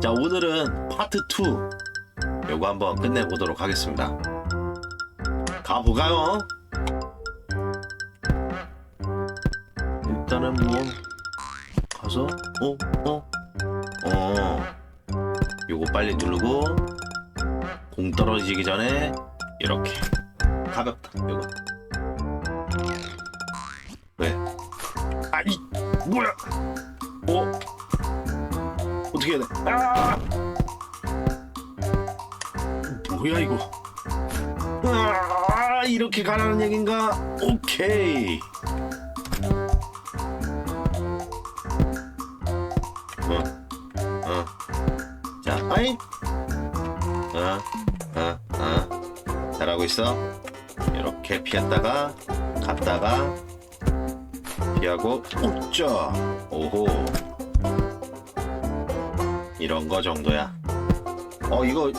자 오늘은 파트 2 요거 한번 끝내보도록 하겠습니다 가볼까요? 일단은 뭐 가서 어? 어? 어 요거 빨리 누르고 공 떨어지기 전에 이렇게 가볍다 요거 왜? 아이 뭐야 어? 어떻게 해야 돼? 아! 뭐야 이거? 아, 이렇게 가라는 얘긴가? 오케이. 어, 어. 자, 아이. 어, 어, 어. 잘하고 있어. 이렇게 피했다가 갔다가 피하고 웃자. 오호. 이런 거 정도야. 어 이거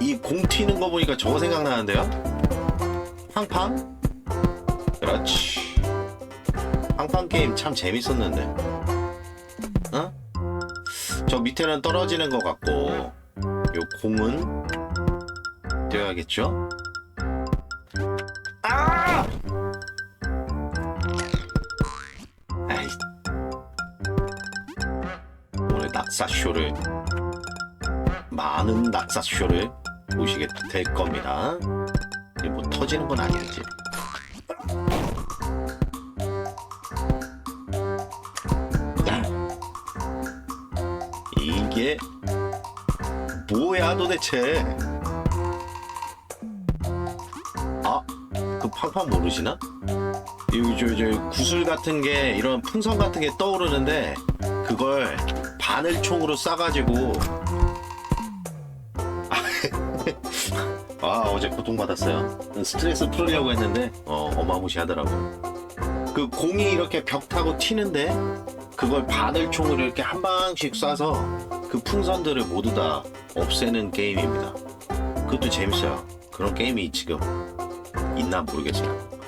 이 공 튀는 거 보니까 저거 생각나는데요? 팡팡? 그렇지. 팡팡 게임 참 재밌었는데. 어? 저 밑에는 떨어지는 것 같고 요 공은 뛰어야겠죠? 아! 아이. 오늘 낙사쇼를 많은 낙사쇼를 보시게 될 겁니다. 뭐 터지는 건 아니겠지. 이게 뭐야 도대체? 아, 그 팡팡 모르시나? 여기 저, 저 구슬 같은 게 이런 풍선 같은 게 떠오르는데 그걸 바늘총으로 쏴가지고 아 어제 고통받았어요. 스트레스 풀으려고 했는데 어, 어마무시하더라고요 그 공이 이렇게 벽 타고 튀는데 그걸 바늘총으로 이렇게 한 방씩 쏴서 그 풍선들을 모두 다 없애는 게임입니다. 그것도 재밌어요. 그런 게임이 지금 있나 모르겠어요